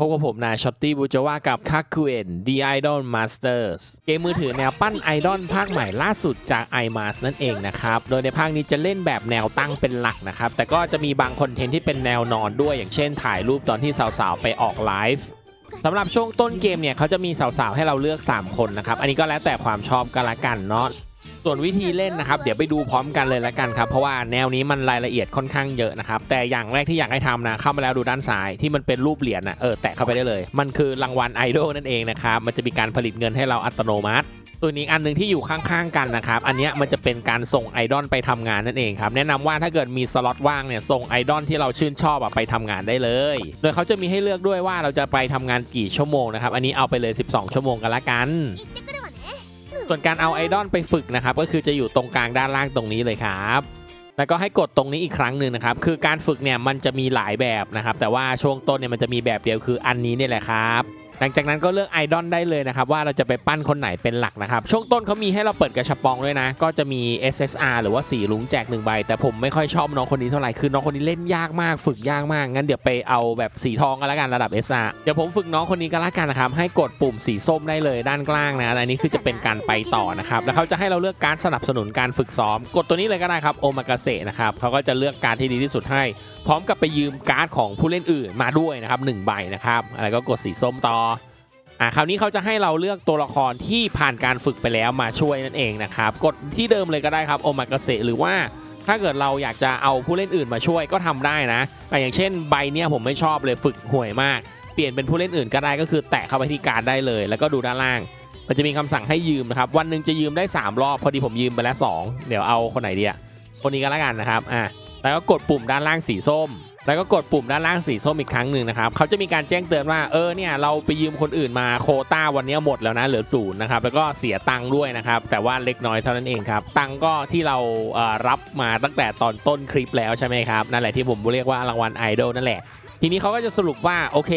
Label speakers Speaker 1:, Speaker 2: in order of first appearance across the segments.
Speaker 1: พบกับผมนายช็อตตี้บูจาวากับคักคูเอ็น The Idol Masters เกมมือถือแนวปั้นไอดอลภาคใหม่ล่าสุดจาก iMas นั่นเองนะครับ โดยในภาคนี้จะเล่นแบบแนวตั้งเป็นหลักนะครับ แต่ก็จะมีบางคอนเทนต์ที่เป็นแนวนอนด้วย อย่างเช่นถ่ายรูปตอนที่สาวๆ ไปออกไลฟ์สำหรับช่วงต้นเกมเนี่ยเขาจะมีสาวๆ ให้เราเลือก 3 คนนะครับ อันนี้ก็แล้วแต่ความชอบกันละกันเนาะ ส่วนวิธีเล่นนะครับเดี๋ยวไปดูพร้อมกันเลยละกันครับเพราะว่าแนวนี้มันรายละเอียดค่อนข้างเยอะนะครับแต่อย่างแรกที่อยากให้ทำนะเข้ามาแล้วดูด้านซ้ายที่มันเป็นรูปเหรียญนะเออแตะเข้าไปได้เลย มันคือรางวัลไอดอลนั่นเองนะครับมันจะมีการผลิตเงินให้เราอัตโนมัติตัวนี้อันหนึ่งที่อยู่ข้างๆกันนะครับอันนี้มันจะเป็นการส่งไอดอลไปทำงานนั่นเองครับแนะนำว่าถ้าเกิดมีสล็อตว่างเนี่ยส่งไอดอลที่เราชื่นชอบไปทำงานได้เลย โดยเขาจะมีให้เลือกด้วยว่าเราจะไปทำงานกี่ชั่วโมงนะครับอันนี้เอาไปเลย 12 ชั่วโมงกันละกัน ส่วนการเอาไอดอลไปฝึกนะครับก็คือจะอยู่ตรงกลางด้านล่างตรงนี้เลยครับ แล้วก็ให้กดตรงนี้อีกครั้งหนึ่งนะครับ คือการฝึกเนี่ยมันจะมีหลายแบบนะครับ แต่ว่าช่วงต้นเนี่ยมันจะมีแบบเดียวคืออันนี้เนี่ยแหละครับ หลังจากนั้นก็เลือกไอดอลได้เลยนะครับว่าเราจะไปปั้นคนไหนเป็นหลักนะครับช่วงต้นเขามีให้เราเปิดกระชับปองด้วยนะ ก็จะมี SSR หรือว่าสีลุงแจกหนึ่งใบ แต่ผมไม่ค่อยชอบน้องคนนี้เท่าไหร่คือน้องคนนี้เล่นยากมาก ฝึกยากมาก งั้นเดี๋ยวไปเอาแบบสีทองกันละกันระดับ SR เดี๋ยวผมฝึกน้องคนนี้กันละกันนะครับให้กดปุ่มสีส้มได้เลยด้านกลางนะอันนี้คือจะเป็นการไปต่อนะครับแล้วเขาจะให้เราเลือกการสนับสนุนการฝึกซ้อม กดตัวนี้เลยก็ได้ครับโอมากาเสะนะครับเขาก็จะเลือกการที่ดีที่สุดให้ พร้อมกับไปยืมการ์ดของผู้เล่นอื่นมาด้วยนะครับหนึ่งใบนะครับ อะไรก็กดสีส้มต่ออ่าคราวนี้เขาจะให้เราเลือกตัวละครที่ผ่านการฝึกไปแล้วมาช่วยนั่นเองนะครับ กดที่เดิมเลยก็ได้ครับโอมากาเสะหรือว่าถ้าเกิดเราอยากจะเอาผู้เล่นอื่นมาช่วยก็ทำได้นะอ่อย่างเช่นใบเนี้ยผมไม่ชอบเลยฝึกห่วยมาก เปลี่ยนเป็นผู้เล่นอื่นก็ได้ก็คือแตะเข้าไปที่การได้เลย แล้วก็ดูด้านล่าง มันจะมีคำสั่งให้ยืมนะครับวันหนึ่งจะยืมได้ 3 รอบพอดีผมยืมไปแล้ว 2 เดี๋ยวเอาคนไหนดีอะคนนี้ก็แล้วกันนะครับอะ แล้วก็กดปุ่มด้านล่างสีส้ม แล้วก็กดปุ่มด้านล่างสีส้มอีกครั้งหนึ่งนะครับเขาจะมีการแจ้งเตือนว่าเออเนี่ยเราไปยืมคนอื่นมาโคต้าวันนี้หมดแล้วนะเหลือศูนย์นะครับแล้วก็เสียตังค์ด้วยนะครับแต่ว่าเล็กน้อยเท่านั้นเองครับตังค์ก็ที่เราเออรับมาตั้งแต่ตอนต้นคลิปแล้วใช่ไหมครับนั่นแหละที่ผมเรียกว่ารางวัลไอดอลนั่นแหละทีนี้เขาก็จะสรุปว่าโอเค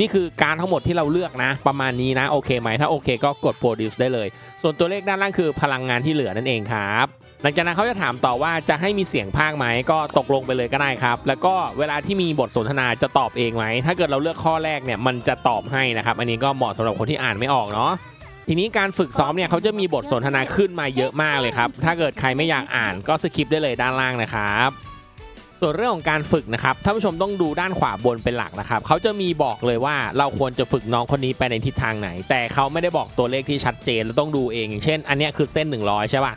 Speaker 1: นี่คือการทั้งหมดที่เราเลือกนะ ประมาณนี้นะโอเคไหมถ้าโอเคก็กด produce ได้เลย ส่วนตัวเลขด้านล่างคือพลังงานที่เหลือนั่นเองครับ หลังจากนั้นเขาจะถามต่อว่าจะให้มีเสียงพากย์ไหมก็ตกลงไปเลยก็ได้ครับ แล้วก็เวลาที่มีบทสนทนาจะตอบเองไหม ถ้าเกิดเราเลือกข้อแรกเนี่ยมันจะตอบให้นะครับ อันนี้ก็เหมาะสำหรับคนที่อ่านไม่ออกเนาะทีนี้การฝึกซ้อมเนี่ยเขาจะมีบทสนทนาขึ้นมาเยอะมากเลยครับ ถ้าเกิดใครไม่อยากอ่านก็สคิปได้เลยด้านล่างนะครับส่วนเรื่องของการฝึกนะครับท่านผู้ชมต้องดูด้านขวาบนเป็นหลักนะครับเขาจะมีบอกเลยว่าเราควรจะฝึกน้องคนนี้ไปในทิศทางไหน แต่เขาไม่ได้บอกตัวเลขที่ชัดเจนเราต้องดูเองอย่างเช่น อันนี้คือเส้น 100 ใช่ป่ะ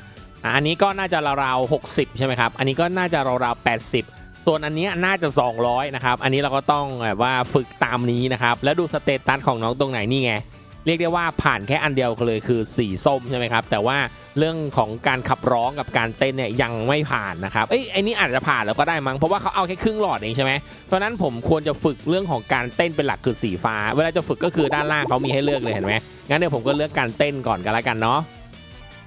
Speaker 1: อันนี้ก็น่าจะราวๆ60 ใช่ไหมครับ อันนี้ก็น่าจะราวๆ80 ส่วนอันนี้น่าจะ 200 นะครับ อันนี้เราก็ต้องแบบว่าฝึกตามนี้นะครับ แล้วดูสเตตัสของน้องตรงไหนนี่ไง เรียกได้ว่าผ่านแค่อันเดียวเลยคือสีส้มใช่ไหมครับ แต่ว่าเรื่องของการขับร้องกับการเต้นเนี่ยยังไม่ผ่านนะครับ เอ้ยไอ้นี่อาจจะผ่านแล้วก็ได้มั้ง เพราะว่าเขาเอาแค่ครึ่งหลอดเองใช่ไหม เพราะฉะนั้นผมควรจะฝึกเรื่องของการเต้นเป็นหลักคือสีฟ้า เวลาจะฝึกก็คือด้านล่างเขามีให้เลือกเลยเห็นไหมงั้นเดี๋ยวผมก็เลือกการเต้นก่อนกันละกันเนาะ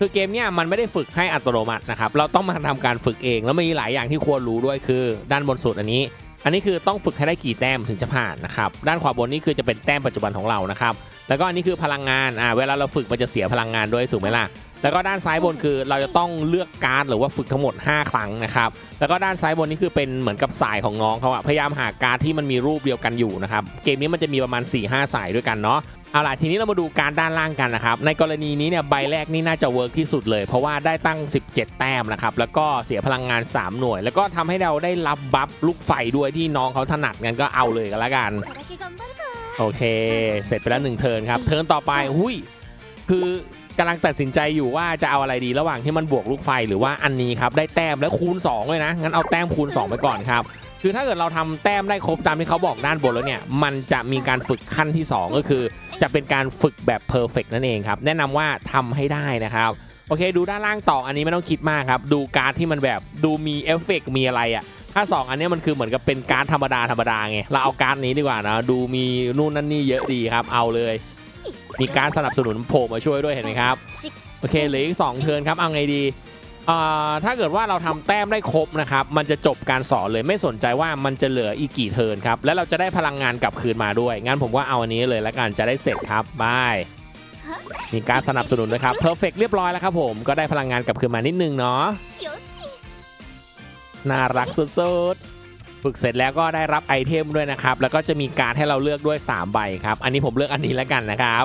Speaker 1: คือเกมเนี่ยมันไม่ได้ฝึกให้อัตโนมัตินะครับ เราต้องมาทำการฝึกเอง แล้วมีหลายอย่างที่ควรรู้ด้วยคือด้านบนสุดอันนี้ อันนี้คือต้องฝึกให้ได้กี่แต้มถึงจะผ่านนะครับด้านขวาบนนี่คือจะเป็นแต้มปัจจุบันของเรานะครับแล้วก็อันนี้คือพลังงานอ่าเวลาเราฝึกมันจะเสียพลังงานด้วยถูกไหมล่ะแล้วก็ด้านซ้ายบนคือเราจะต้องเลือกการ์ดหรือว่าฝึกทั้งหมด 5 ครั้งนะครับแล้วก็ด้านซ้ายบนนี่คือเป็นเหมือนกับสายของน้องเขาอะพยายามหาการ์ดที่มันมีรูปเดียวกันอยู่นะครับเกมนี้มันจะมีประมาณ 4-5 สายด้วยกันเนาะ เอาล่ะทีนี้เรามาดูการด้านล่างกันนะครับในกรณีนี้เนี่ยใบแรกนี่น่าจะเวิร์กที่สุดเลย เพราะว่าได้ตั้ง 17 แต้มนะครับแล้วก็เสียพลังงาน 3 หน่วย แล้วก็ทำให้เราได้รับบัฟลูกไฟด้วยที่น้องเขาถนัดงั้นก็เอาเลยกันละกันโอเค เสร็จไปแล้วหนึ่งเทิร์นครับเทิร์นต่อไปหุยคือกำลังตัดสินใจอยู่ว่าจะเอาอะไรดีระหว่างที่มันบวกลูกไฟหรือว่าอันนี้ครับได้แต้มแล้วคูณ 2 เลยนะงั้นเอาแต้มคูณ 2 ไปก่อนครับ คือถ้าเกิดเราทำแต้มได้ครบตามที่เขาบอกด้านบนแล้วเนี่ย มันจะมีการฝึกขั้นที่ 2 ก็คือ จะเป็นการฝึกแบบเพอร์เฟกนั่นเองครับ แนะนำว่าทำให้ได้นะครับโอเค ดูด้านล่างต่ออันนี้ไม่ต้องคิดมากครับ ดูการ์ดที่มันแบบดูมีเอฟเฟกต์มีอะไรอะ่ะถ้า 2 อันนี้มันคือเหมือนกับเป็นการ์ดธรรมดาธรรมดาไงเราเอาการ์ดนี้ดีกว่านะดูมีนู่นนั่นนี่เยอะดีครับ เอาเลย มีการสนับสนุนโผล่มาช่วยด้วยเห็นไหมครับโอเคเหลืออีก2เทิร์นครับเอาไงดี ถ้าเกิดว่าเราทำแต้มได้ครบนะครับ มันจะจบการสอนเลยไม่สนใจว่ามันจะเหลืออีกกี่เทิร์นครับ แล้วเราจะได้พลังงานกลับคืนมาด้วย งั้นผมว่าเอาอันนี้เลยแล้วกันจะได้เสร็จครับบายมีการสนับสนุนด้วยครับเพอร์เฟกเรียบร้อยแล้วครับผมก็ได้พลังงานกลับคืนมานิดนึงเนาะน่ารักสุดๆ ฝึกเสร็จแล้วก็ได้รับไอเทมด้วยนะครับ แล้วก็จะมีการให้เราเลือกด้วย 3 ใบครับ อันนี้ผมเลือกอันนี้แล้วกันนะครับ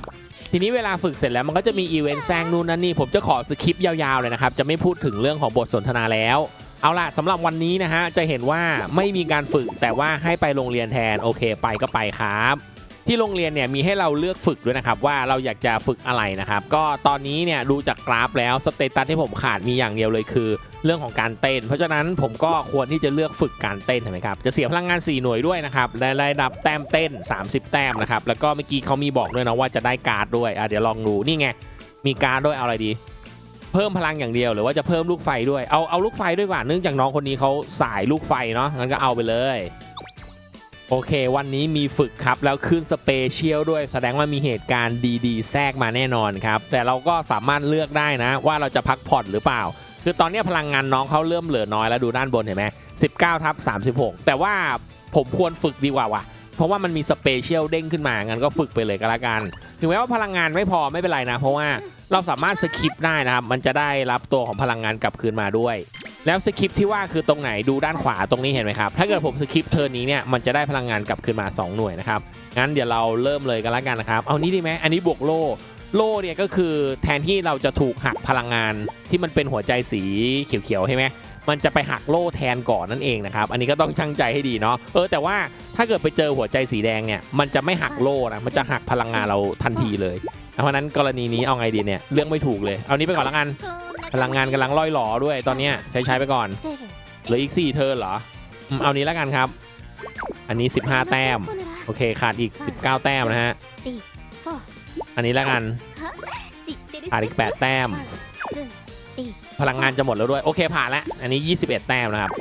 Speaker 1: ทีนี้เวลาฝึกเสร็จแล้วมันก็จะมีอีเวนต์แซงนู่นนั่นนี่ ผมจะขอสคริปต์ยาวๆเลยนะครับ จะไม่พูดถึงเรื่องของบทสนทนาแล้ว เอาล่ะสำหรับวันนี้นะฮะ จะเห็นว่าไม่มีการฝึกแต่ว่าให้ไปโรงเรียนแทน โอเค ไปก็ไปครับ ที่โรงเรียนเนี่ยมีให้เราเลือกฝึกด้วยนะครับว่าเราอยากจะฝึกอะไรนะครับ ก็ตอนนี้เนี่ยดูจากกราฟแล้วสเตตัสที่ผมขาดมีอย่างเดียวเลยคือ เรื่องของการเต้น เพราะฉะนั้นผมก็ควรที่จะเลือกฝึกการเต้นใช่ไหมครับจะเสียพลังงาน 4 หน่วยด้วยนะครับได้ระดับแต้มเต้น 30 แต้มนะครับแล้วก็เมื่อกี้เขามีบอกด้วยนะว่าจะได้การ์ดด้วยอะเดี๋ยวลองดูนี่ไงมีการ์ดด้วยเอาอะไรดี เพิ่มพลังอย่างเดียวหรือว่าจะเพิ่มลูกไฟด้วยเอาเอาลูกไฟด้วยกว่าเนื่องจากน้องคนนี้เขาสายลูกไฟเนาะงั้นก็เอาไปเลย โอเค วันนี้มีฝึกครับ แล้วขึ้นสเปเชียลด้วยแสดงว่ามีเหตุการณ์ดีๆ แทรกมาแน่นอนครับ แต่เราก็สามารถเลือกได้นะ ว่าเราจะพักผ่อนหรือเปล่า คือตอนนี้พลังงานน้องเขาเริ่มเหลือน้อยแล้วดูด้านบนเห็นไหม19ทับ36 แต่ว่าผมควรฝึกดีกว่าว่ะ เพราะว่ามันมีสเปเชียลเด้งขึ้นมา งั้นก็ฝึกไปเลยก็แล้วกัน ถึงแม้ว่าพลังงานไม่พอไม่เป็นไรนะ เพราะว่าเราสามารถสคิปได้นะครับ มันจะได้รับตัวของพลังงานกลับคืนมาด้วย แล้วสคริปที่ว่าคือตรงไหนดูด้านขวาตรงนี้เห็นไหมครับ ถ้าเกิดผมสคริปเทอร์นนี้เนี่ยมันจะได้พลังงานกลับคืนมา 2 หน่วยนะครับ งั้นเดี๋ยวเราเริ่มเลยกันแล้วกันนะครับ เอานี้ดีไหมอันนี้บวกโลโลเนี่ยก็คือแทนที่เราจะถูกหักพลังงานที่มันเป็นหัวใจสีเขียวๆใช่ไหมมันจะไปหักโล่แทนก่อนนั่นเองนะครับอันนี้ก็ต้องช่างใจให้ดีเนาะเออแต่ว่าถ้าเกิดไปเจอหัวใจสีแดงเนี่ยมันจะไม่หักโล่นะมันจะหักพลังงานเราทันทีเลย เพราะนั้นกรณีนี้เอาไงดีเนี่ยเรื่องไม่ถูกเลย เอานี้ไปก่อนล้วกันพลังงานกำลังล่อยหลอด้วยตอนเนี้ยใช้ใช้ไปก่อนเหลืออีก4เทิร์นเหรอเอานี้แล้วกันครับ อันนี้ 15 แต้มโอเคขาดอีก 19 แต้มนะฮะอันนี้แล้วกันขาดอีก 8 แต้ม พลังงานจะหมดแล้วด้วยโอเคผ่านแล้วอันนี้ 21 แต้มนะครับ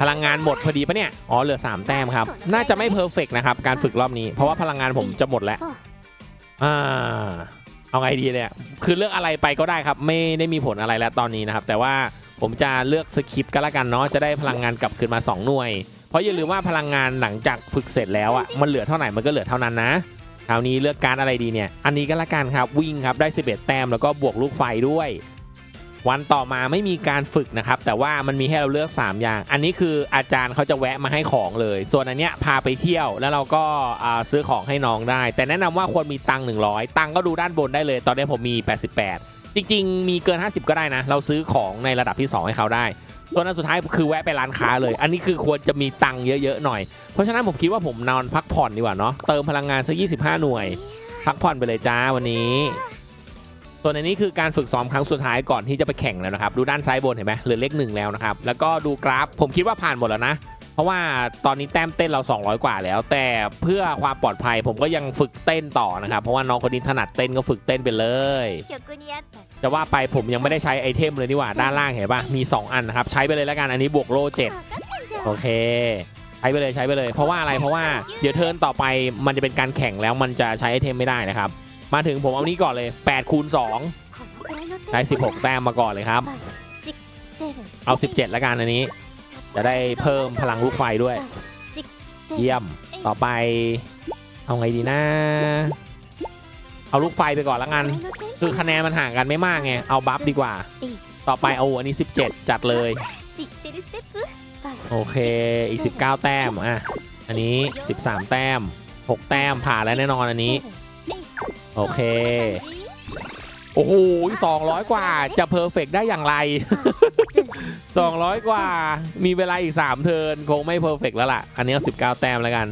Speaker 1: พลังงานหมดพอดีปะเนี่ย อ๋อ เหลือ 3 แต้มครับ น่าจะไม่เพอร์เฟกนะครับ การฝึกรอบนี้ เพราะว่าพลังงานผมจะหมดแล้ว อ่าเอาไงดีเนี่ยคือเลือกอะไรไปก็ได้ครับ ไม่ได้มีผลอะไรแล้วตอนนี้นะครับ แต่ว่าผมจะเลือกสคริปต์ก็แล้วกันเนาะจะได้พลังงานกลับคืนมา 2 หน่วย เพราะอย่าลืมว่าพลังงานหลังจากฝึกเสร็จแล้วอะมันเหลือเท่าไหร่มันก็เหลือเท่านั้นนะคราวนี้เลือกการอะไรดีเนี่ย อันนี้ก็แล้วกันครับวิ่งครับได้ 11 แต้มแล้วก็บวกลูกไฟด้วย วันต่อมาไม่มีการฝึกนะครับ แต่ว่ามันมีให้เราเลือก 3 อย่าง อันนี้คืออาจารย์เขาจะแวะมาให้ของเลย ส่วนอันเนี้ยพาไปเที่ยวแล้วเราก็อ่าซื้อของให้น้องได้ แต่แนะนำว่าควรมีตังค์100ตังค์ก็ดูด้านบนได้เลย ตอนนี้ผมมี 88 จริง ๆ มีเกิน 50 ก็ได้นะ เราซื้อของในระดับที่ 2 ให้เขาได้ส่วนอันสุดท้ายคือแวะไปร้านค้าเลย อันนี้คือควรจะมีตังค์เยอะๆหน่อย เพราะฉะนั้นผมคิดว่าผมนอนพักผ่อนดีกว่าเนาะเติมพลังงานสัก25 หน่วย พักผ่อนไปเลยจ้าวันนี้ ส่วนอันนี้คือการฝึกซ้อมครั้งสุดท้ายก่อนที่จะไปแข่งแล้วนะครับ ดูด้านซ้ายบนเห็นไหมเหลือเลขหนึ่งแล้วนะครับ แล้วก็ดูกราฟผมคิดว่าผ่านหมดแล้วนะ เพราะว่าตอนนี้แต้มเต้นเรา 200 กว่าแล้ว แต่เพื่อความปลอดภัยผมก็ยังฝึกเต้นต่อนะครับ เพราะว่าน้องคนนี้ถนัดเต้นก็ฝึกเต้นไปเลย จะว่าไปผมยังไม่ได้ใช้ไอเทมเลยนี่หว่าด้านล่างเห็นปะมี 2 อันนะครับใช้ไปเลยแล้วกันอันนี้บวกโล่7โอเคใช้ไปเลยใช้ไปเลย เพราะว่าอะไรเพราะว่าเดี๋ยวเทิร์นต่อไปมันจะเป็นการแข่งแล้วมันจะใช้ไอเทมไม่ได้นะครับ มาถึงผมเอานี้ก่อนเลย8คูณ2ได้ 16 แต้มมาก่อนเลยครับ เอา 17 แล้วกันอันนี้ จะได้เพิ่มพลังลูกไฟด้วย เยี่ยมต่อไป เอาไงดีนะเอาลูกไฟไปก่อนแล้วกัน คือคะแนนมันห่างกันไม่มากไง เอาบัฟดีกว่า ต่อไปเอาอันนี้ 17 จัดเลย โอเค อีก 19 แต้ม อะ อันนี้ 13 แต้ม 6 แต้มผ่านแล้วแน่นอนอันนี้ โอเค โอ้โห200กว่าจะเพอร์เฟกได้อย่างไร200กว่า มีเวลาอีก3เทิร์นคงไม่เพอร์เฟกแล้วล่ะ อันนี้เอา19แต้มแล้วกัน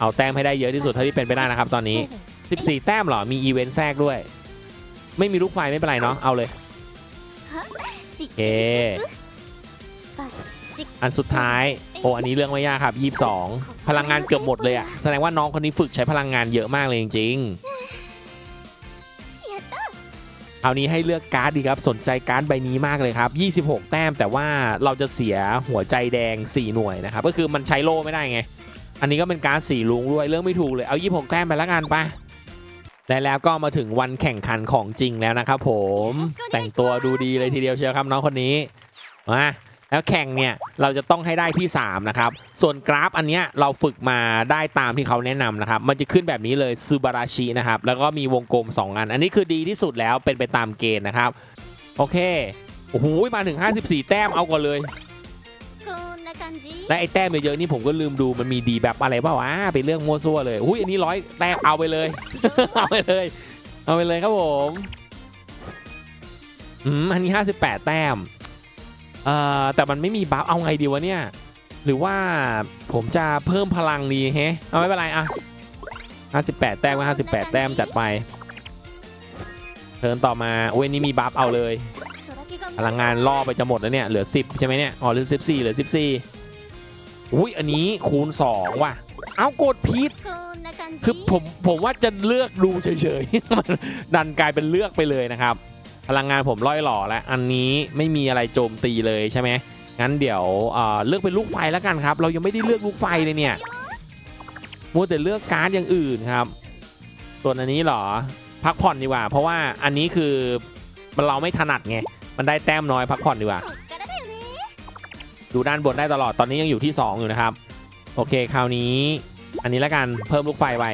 Speaker 1: เอาแต้มให้ได้เยอะที่สุดเท่าที่เป็นไปได้นะครับตอนนี้ 14 แต้มเหรอ มีอีเวนต์แทรกด้วย ไม่มีลูกไฟไม่เป็นไรเนาะ เอาเลย โอเค อันสุดท้ายโอ้อันนี้เรื่องไม่ยากครับ 22 พลังงานเกือบหมดเลยอะแสดงว่าน้องคนนี้ฝึกใช้พลังงานเยอะมากเลยจริงๆเอานี้ให้เลือกการ์ดดีครับสนใจการ์ดใบนี้มากเลยครับ 26 แต้มแต่ว่าเราจะเสียหัวใจแดง 4 หน่วยนะครับก็คือมันใช้โล่ไม่ได้ไง อันนี้ก็เป็นการ์ดสีลุงด้วยเรื่องไม่ถูกเลยเอา 26 แต้มไปแล้วกันไปะและแล้วก็มาถึงวันแข่งขันของจริงแล้วนะครับผมแต่งตัวดูดีเลยทีเดียวเชียวครับน้องคนนี้มา แล้วแข่งเนี่ยเราจะต้องให้ได้ที่ 3 นะครับ ส่วนกราฟอันเนี้ยเราฝึกมาได้ตามที่เขาแนะนำนะครับ มันจะขึ้นแบบนี้เลยซูบาราชินะครับ แล้วก็มีวงกลม 2 อัน อันนี้คือดีที่สุดแล้วเป็นไปตามเกณฑ์นะครับ โอเค โอ้โห มาถึง 54 แต้มเอาก่อนเลย และไอ้แต้มเยอะๆนี่ผมก็ลืมดูมันมีดีแบบอะไรเปล่าอ่าเป็นเรื่องมัวซั่วเลยอุ้ยอันนี้ร้อยแต้มเอาไปเลย เอาไปเลย เอาไปเลยครับผม อืมอันนี้ 58 แต้ม แต่มันไม่มีบัฟเอาไงดีวะเนี่ย หรือว่าผมจะเพิ่มพลังดีเฮ้เอาไม่เป็นไรอะ58 แต้มก็58 แต้มจัดไปเทินต่อมาโอ้ยนี่มีบัฟเอาเลย พลังงานล่อไปจะหมดแล้วเนี่ย เหลือ 10 ใช่ไหมเนี่ย อ๋อเหลือ 14 เหลือ 14 อุ้ยอันนี้คูณ 2 ว่ะ เอาโกด
Speaker 2: พีท
Speaker 1: คือผมผมว่าจะเลือกดูเฉยๆ ดันกลายเป็นเลือกไปเลยนะครับ พลังงานผมล่อยหล่อแล้วอันนี้ไม่มีอะไรโจมตีเลยใช่ไหมงั้นเดี๋ยวเเลือกเป็นลูกไฟแล้วกันครับ เรายังไม่ได้เลือกลูกไฟเลยเนี่ยมัวแต่เลือกการ์ดอย่างอื่นครับ ส่วนอันนี้หรอพักผ่อนดีกว่า เพราะว่าอันนี้คือมันเราไม่ถนัดไงมันได้แต้มน้อยพักผ่อนดีกว่า ดูด้านบนได้ตลอดตอนนี้ยังอยู่ที่ 2 อยู่นะครับ โอเคคราวนี้ อันนี้แล้วกันเพิ่มลูกไฟไป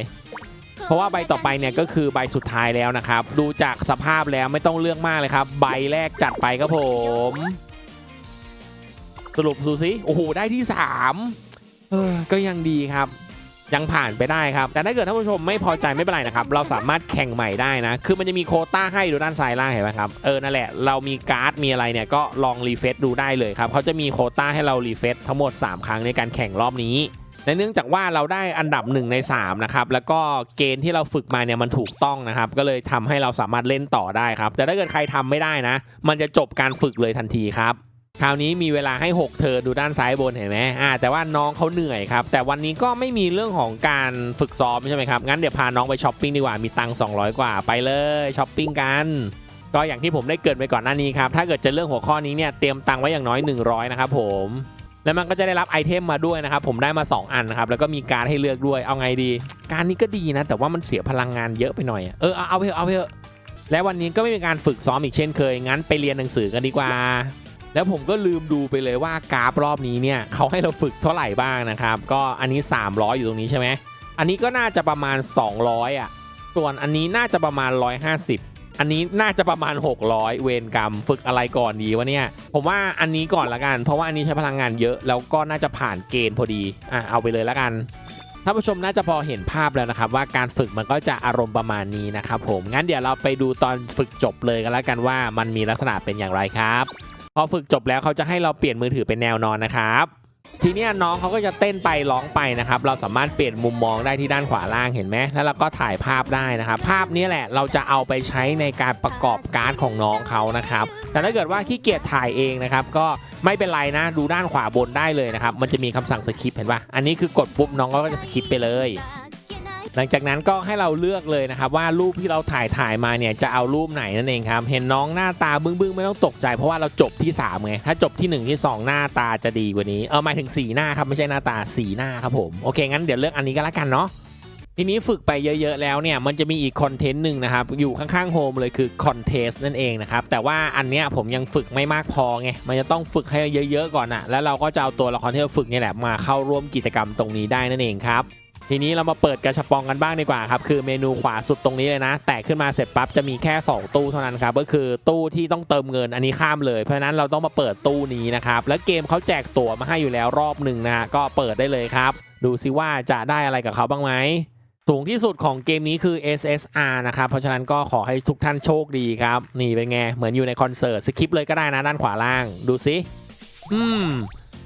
Speaker 1: เพราะว่าใบต่อไปเนี่ยก็คือใบสุดท้ายแล้วนะครับ ดูจากสภาพแล้วไม่ต้องเลือกมากเลยครับ ใบแรกจัดไปครับผม สรุปดูสิโอ้โหได้ที่3เออก็ยังดีครับ ยังผ่านไปได้ครับ แต่ถ้าเกิดท่านผู้ชมไม่พอใจไม่เป็นไรนะครับ เราสามารถแข่งใหม่ได้นะ คือมันจะมีโคต้าให้ดูด้านซ้ายล่างเห็นไหมครับ เออนั่นแหละเรามีการ์ดมีอะไรเนี่ยก็ลองรีเฟซดูได้เลยครับเขาจะมีโคต้าให้เรารีเฟซทั้งหมด 3 ครั้งในการแข่งรอบนี้ และเนื่องจากว่าเราได้อันดับ1ใน3นะครับแล้วก็เกณฑ์ที่เราฝึกมาเนี่ยมันถูกต้องนะครับ ก็เลยทำให้เราสามารถเล่นต่อได้ครับ แต่ถ้าเกิดใครทำไม่ได้นะ มันจะจบการฝึกเลยทันทีครับคราวนี้มีเวลาให้ 6 เธอดูด้านซ้ายบนเห็นไหมอ่าแต่ว่าน้องเขาเหนื่อยครับ แต่วันนี้ก็ไม่มีเรื่องของการฝึกซ้อมใช่ไหมครับ งั้นเดี๋ยวพาน้องไปช้อปปิ้งดีกว่า มีตังค์200 กว่าไปเลยช้อปปิ้งกัน ก็อย่างที่ผมได้เกิดไปก่อนหน้านี้ครับ ถ้าเกิดจะเรื่องหัวข้อนี้เนี่ยเตรียมตังค์ไว้อย่างน้อย 100 นะครับผม แล้วมันก็จะได้รับไอเทมมาด้วยนะครับผมได้มา 2 อันนะครับแล้วก็มีการดให้เลือกด้วยเอาไงดี การนี้ก็ดีนะ แต่ว่ามันเสียพลังงานเยอะไปหน่อยเออเอาไปเอาไปเอะและวันนี้ก็ไม่มีการฝึกซ้อมอีกเช่นเคย งั้นไปเรียนหนังสือกันดีกว่า แล้วผมก็ลืมดูไปเลยว่ากราฟรอบนี้เนี่ยเขาให้เราฝึกเท่าไหร่บ้างนะครับก็อันนี้ 300 อยู่ตรงนี้ใช่ไหมอันนี้ก็น่าจะประมาณ 200อะส่วนอันนี้น่าจะประมาณ 150 อันนี้น่าจะประมาณ 600 เวรกรรม ฝึกอะไรก่อนดีวะเนี่ย ผมว่าอันนี้ก่อนละกัน เพราะว่าอันนี้ใช้พลังงานเยอะแล้วก็น่าจะผ่านเกณฑ์พอดี อะเอาไปเลยละกันท่านผู้ชมน่าจะพอเห็นภาพแล้วนะครับ ว่าการฝึกมันก็จะอารมณ์ประมาณนี้นะครับผม งั้นเดี๋ยวเราไปดูตอนฝึกจบเลยกันแล้วกันว่ามันมีลักษณะเป็นอย่างไรครับ พอฝึกจบแล้วเขาจะให้เราเปลี่ยนมือถือเป็นแนวนอนนะครับ ทีนี้น้องเขาก็จะเต้นไปร้องไปนะครับ เราสามารถเปลี่ยนมุมมองได้ที่ด้านขวาล่างเห็นไหมแล้วเราก็ถ่ายภาพได้นะครับ ภาพนี้แหละเราจะเอาไปใช้ในการประกอบการ์ดของน้องเขานะครับ แต่ถ้าเกิดว่าขี้เกียจถ่ายเองนะครับ ก็ไม่เป็นไรนะดูด้านขวาบนได้เลยนะครับ มันจะมีคำสั่งสคิปเห็นปะอันนี้คือกดปุ๊บน้องก็จะสคิปไปเลย หลังจากนั้นก็ให้เราเลือกเลยนะครับว่ารูปที่เราถ่ายถ่ายมาเนี่ยจะเอารูปไหนนั่นเองครับเห็นน้องหน้าตาบึ้งบึ้งๆ ไม่ต้องตกใจ เพราะว่าเราจบที่3ไงถ้าจบที่ 1 ที่ 2 หน้าตาจะดีกว่านี้เออหมายถึงสีหน้าครับไม่ใช่หน้าตาสีหน้าครับผมโอเคงั้นเดี๋ยวเลือกอันนี้ก็แล้วกันเนาะทีนี้ฝึกไปเยอะๆแล้วเนี่ยมันจะมีอีกคอนเทนต์หนึ่งนะครับอยู่ข้างๆโฮมเลยคือคอนเทสนั่นเองนะครับแต่ว่าอันเนี้ยผมยังฝึกไม่มากพอไงมันจะต้องฝึกให้เยอะๆก่อนอะแล้วเราก็จะเอาตัวละครที่เราฝึกนี่แหละมาเข้าร่วมกิจกรรมตรงนี้ได้นั่นเองครับ ทีนี้เรามาเปิดกระชับปองกันบ้างดีกว่าครับคือเมนูขวาสุดตรงนี้เลยนะ แตกขึ้นมาเสร็จปั๊บจะมีแค่ 2 ตู้เท่านั้นครับก็คือตู้ที่ต้องเติมเงินอันนี้ข้ามเลยเพราะฉะนั้นเราต้องมาเปิดตู้นี้นะครับแล้วเกมเขาแจกตั๋วมาให้อยู่แล้วรอบหนึ่งนะฮะก็เปิดได้เลยครับ ดูซิว่าจะได้อะไรกับเขาบ้างไหมสูงที่สุดของเกมนี้คือ SSR นะครับ เพราะฉะนั้นก็ขอให้ทุกท่านโชคดีครับ นี่เป็นไง เหมือนอยู่ในคอนเสิร์ต สคิปเลยก็ได้นะด้านขวาล่าง ดูซิอืม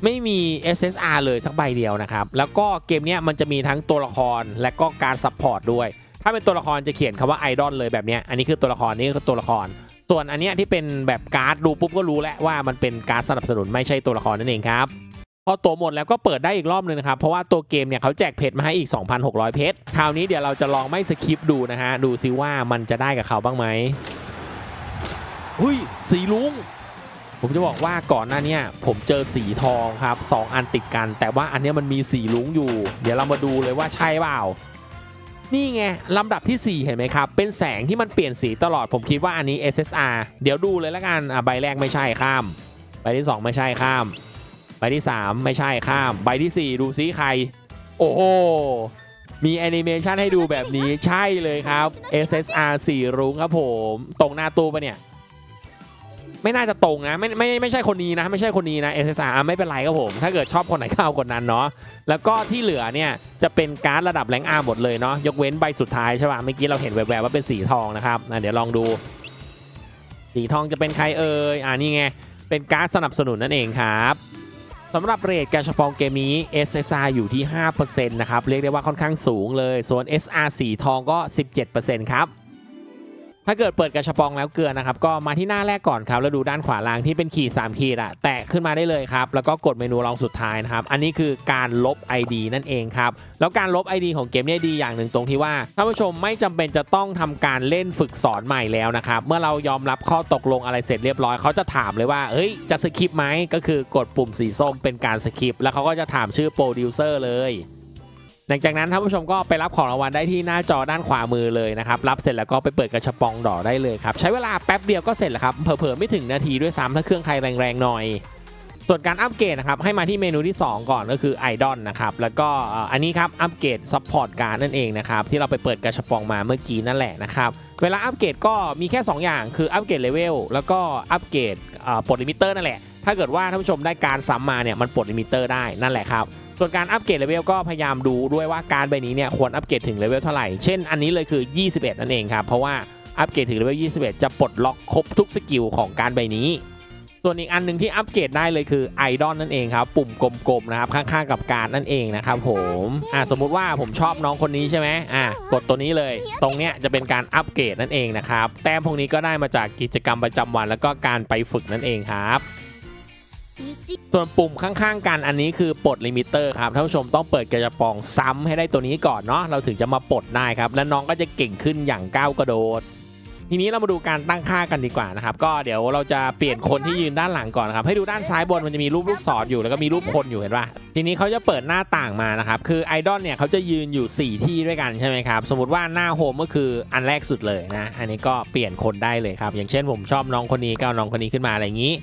Speaker 1: ไม่มี SSR เลยสักใบเดียวนะครับ แล้วก็เกมนี้มันจะมีทั้งตัวละครและก็การซัพพอร์ตด้วย ถ้าเป็นตัวละครจะเขียนคำว่าไอดอลเลยแบบนี้อันนี้คือตัวละครนี่คือตัวละคร ส่วนอันนี้ที่เป็นแบบการ์ดดูปุ๊บก็รู้แล้วว่ามันเป็นการ์ดสนับสนุนไม่ใช่ตัวละครนั่นเองครับพอตัวหมดแล้วก็เปิดได้อีกรอบนึงนะครับ เพราะว่าตัวเกมเนี่ยเขาแจกเพชรมาให้อีก 2,600 เพชรคราวนี้เดี๋ยวเราจะลองไม่สคิปดูนะฮะ ดูซิว่ามันจะได้กับเขาบ้างไหมหุยสีลุง ผมจะบอกว่าก่อนหน้านี้ผมเจอสีทองครับสองอันติดกัน แต่ว่าอันนี้มันมีสีลุงอยู่ เดี๋ยวเรามาดูเลยว่าใช่เปล่า นี่ไงลำดับทีสี่ 4 เห็นไหมครับ เป็นแสงที่มันเปลี่ยนสีตลอดผมคิดว่าอันนี้ SSR เดี๋ยวดูเลยล้วกันอะใบแรกไม่ใช่ข้าม ใบที่ 2 ไม่ใช่ข้าม ใบที่ 3 ไม่ใช่ข้าม ใบที่ 4 ดูซิใคร โอ้โหมีแอนิเมชันให้ดูแบบนี้ใช่เลยครับ SSR สีรุ้งครับผม ตรงหน้าตู้ปะเนี่ย ไม่น่าจะตรงนะไม่ไม่ไม่ใช่คนนี้นะ ไม่ใช่คนนี้นะ SSR อะไม่เป็นไรครับผม ถ้าเกิดชอบคนไหนก็เอาคนนั้นเนาะแล้วก็ที่เหลือเนี่ยจะเป็นการ์ดระดับแรงอาหมดเลยเนาะยกเว้นใบสุดท้ายใช่ป่ะเมื่อกี้เราเห็นแวบๆว่าเป็นสีทองนะครับอะเดี๋ยวลองดู สีทองจะเป็นใครเอ่ยอ่านี่ไงเป็นการ์ดสนับสนุนนั่นเองครับสำหรับเรทการเฉพาะเกมนี้ SSR อยู่ที่ 5%นะครับ เรียกได้ว่าค่อนข้างสูงเลย ส่วน SR สีทองก็ 17%ครับ ถ้าเกิดเปิดกระชับปองแล้วเกลือนะครับก็มาที่หน้าแรกก่อนครับแล้วดูด้านขวาล่างที่เป็นขีด3ขีดอะแตะขึ้นมาได้เลยครับแล้วก็กดเมนูรองสุดท้ายนะครับอันนี้คือการลบ ID นั่นเองครับแล้วการลบ ID ของเกมเนี่ยดีอย่างหนึ่งตรงที่ว่าท่านผู้ชมไม่จำเป็นจะต้องทำการเล่นฝึกสอนใหม่แล้วนะครับเมื่อเรายอมรับข้อตกลงอะไรเสร็จเรียบร้อยเขาจะถามเลยว่าเฮ้ยจะสคิปไหมก็คือกดปุ่มสีส้มเป็นการสคิปแล้วเขาก็จะถามชื่อโปรดิวเซอร์เลย หลังจากนั้นท่านผู้ชมก็ไปรับของรางวัลได้ที่หน้าจอด้านขวามือเลยนะครับรับเสร็จแล้วก็ไปเปิดกระชับปองดอกได้เลยครับใช้เวลาแป๊บเดียวก็เสร็จแล้วครับเผลอๆไม่ถึงนาทีด้วยซ้ำถ้าเครื่องใครแรงๆหน่อยส่วนการอัปเกรดนะครับให้มาที่เมนูที่ 2 ก่อนก็คือไอดอลนะครับแล้วก็อันนี้ครับอัปเกรดซัพพอร์ตการนั่นเองนะครับที่เราไปเปิดกระชับปองมาเมื่อกี้นั่นแหละนะครับเวลาอัปเกรดก็มีแค่ 2 อย่างคืออัปเกรดเลเวลแล้วก็อัปเกรดปลดลิมิเตอร์นั่นแหละถ้าเกิดว่าท่านผู้ชมได้การซ้ำมาเนี่ยมันปลดลิมิเตอร์ได้นั่นแหละครับ ส่วนการอัปเกรดเลเวลก็พยายามดูด้วยว่าการใบนี้เนี่ยควรอัปเกรดถึงเลเวลเท่าไหร่ เช่นอันนี้เลยคือ 21 นั่นเองครับ เพราะว่าอัปเกรดถึงเลเวล 21 จะปลดล็อกครบทุกสกิลของการใบนี้ ส่วนอีกอันหนึ่งที่อัปเกรดได้เลยคือไอดอลนั่นเองครับ ปุ่มกลมๆนะครับข้างๆกับการนั่นเองนะครับผมอ่าสมมุติว่าผมชอบน้องคนนี้ใช่ไหมอ่ากดตัวนี้เลย ตรงเนี้ยจะเป็นการอัปเกรดนั่นเองนะครับแต้มพวกนี้ก็ได้มาจากกิจกรรมประจำวัน แล้วก็การไปฝึกนั่นเองครับ ส่วนปุ่มข้างๆ กันอันนี้คือปลดลิมิเตอร์ครับท่านผู้ชมต้องเปิดกระปองซ้ำให้ได้ตัวนี้ก่อนเนาะเราถึงจะมาปลดได้ครับ และน้องก็จะเก่งขึ้นอย่างก้าวกระโดด ทีนี้เรามาดูการตั้งค่ากันดีกว่านะครับ ก็เดี๋ยวเราจะเปลี่ยนคนที่ยืนด้านหลังก่อนครับ ให้ดูด้านซ้ายบนมันจะมีรูปลูกศรอยู่แล้วก็มีรูปคนอยู่เห็นป่ะทีนี้เขาจะเปิดหน้าต่างมานะครับคือไอดอลเนี่ยเขาจะยืนอยู่ 4 ที่ด้วยกันใช่ไหมครับสมมติว่าหน้าโฮมก็คืออันแรกสุดเลยนะอันนี้ก็เปลี่ยนคนได้เลยครับอย่างเช่นผมชอบน้องคนนี้ก็เอาน้องคนนี้ขึ้นมาอะไรอย่างนี้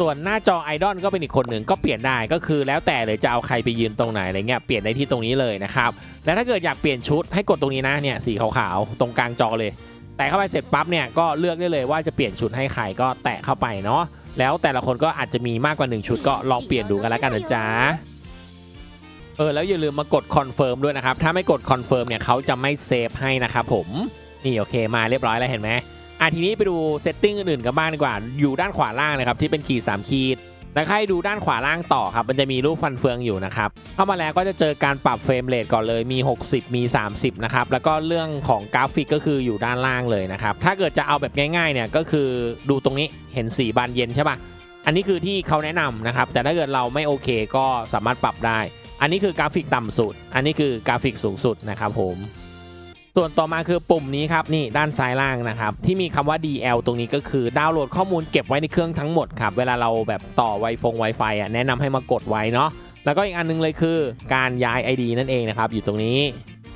Speaker 1: ส่วนหน้าจอไอดอลก็เป็นอีกคนหนึ่งก็เปลี่ยนได้ก็คือแล้วแต่เลยจะเอาใครไปยืนตรงไหนอะไรเงี้ยเปลี่ยนได้ที่ตรงนี้เลยนะครับและถ้าเกิดอยากเปลี่ยนชุดให้กดตรงนี้นะเนี่ยสีขาวๆตรงกลางจอเลย แตะเข้าไปเสร็จปั๊บเนี่ยก็เลือกได้เลยว่าจะเปลี่ยนชุดให้ใครก็แตะเข้าไปเนาะแล้วแต่ละคนก็อาจจะมีมากกว่า 1 ชุดก็ลองเปลี่ยนดูกันแล้วกันนะจ๊ะเออแล้วอย่าลืมมากดคอนเฟิร์มด้วยนะครับถ้าไม่กดคอนเฟิร์มเนี่ยเขาจะไม่เซฟให้นะครับผมนี่โอเคมาเรียบร้อยแล้วเห็นไหม อะทีนี้ไปดูเซตติ้งอื่นๆกันบ้างดีกว่า อยู่ด้านขวาล่างนะครับที่เป็นขีด3ขีดแล้วให้ดูด้านขวาล่างต่อครับ มันจะมีรูปฟันเฟืองอยู่นะครับ เข้ามาแล้วก็จะเจอการปรับเฟรมเรทก่อนเลย มี 60 มี 30 นะครับ แล้วก็เรื่องของกราฟิกก็คืออยู่ด้านล่างเลยนะครับ ถ้าเกิดจะเอาแบบง่ายๆเนี่ยก็คือดูตรงนี้เห็นสีบานเย็นใช่ปะอันนี้คือที่เขาแนะนำนะครับ แต่ถ้าเกิดเราไม่โอเคก็สามารถปรับได้ อันนี้คือกราฟิกต่ำสุด อันนี้คือกราฟิกสูงสุดนะครับผม ส่วนต่อมาคือปุ่มนี้ครับนี่ด้านซ้ายล่างนะครับที่มีคำว่า DL ตรงนี้ก็คือดาวน์โหลดข้อมูลเก็บไว้ในเครื่องทั้งหมดครับเวลาเราแบบต่อ Wi-Fi ฟง Wi-Fi อะแนะนำให้มากดไว้เนาะแล้วก็อีกอันนึงเลยคือการย้าย ID นั่นเองนะครับอยู่ตรงนี้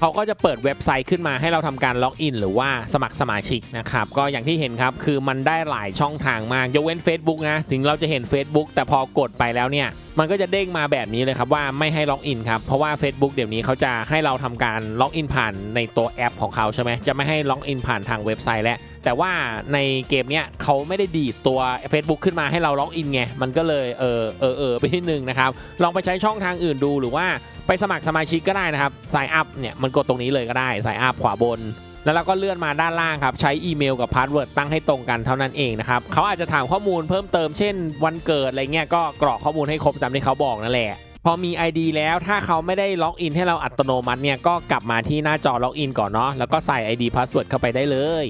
Speaker 1: เขาก็จะเปิดเว็บไซต์ขึ้นมาให้เราทำการล็อกอินหรือว่าสมัครสมาชิกนะครับก็อย่างที่เห็นครับคือมันได้หลายช่องทางมากยกเว้น Facebook นะถึงเราจะเห็น Facebook แต่พอกดไปแล้วเนี่ย มันก็จะเด้งมาแบบนี้เลยครับว่าไม่ให้ล็อกอินครับเพราะว่า Facebook เดี๋ยวนี้เขาจะให้เราทำการล็อกอินผ่านในตัวแอปของเขาใช่ไหมจะไม่ให้ล็อกอินผ่านทางเว็บไซต์แล้วแต่ว่าในเกมเนี้ยเขาไม่ได้ดีดตัว Facebook ขึ้นมาให้เราล็อกอินไงมันก็เลยเออเออเออไปนิดนึงนะครับลองไปใช้ช่องทางอื่นดูหรือว่าไปสมัครสมาชิกก็ได้นะครับสายอัพเนี่ยมันกดตรงนี้เลยก็ได้สายอัพขวาบน แล้วเราก็เลื่อนมาด้านล่างครับ ใช้อีเมลกับพาสเวิร์ดตั้งให้ตรงกันเท่านั้นเองนะครับเขาอาจจะถามข้อมูลเพิ่มเติมเช่น วันเกิดอะไรเงี้ยก็กรอกข้อมูลให้ครบตามที่เขาบอกนั่นแหละพอมี ID แล้วถ้าเขาไม่ได้ล็อกอินให้เราอัตโนมัติเนี่ยก็กลับมาที่หน้าจอล็อกอินก่อนเนาะแล้วก็ใส่ ID พาสเวิร์ดเข้าไปได้เลย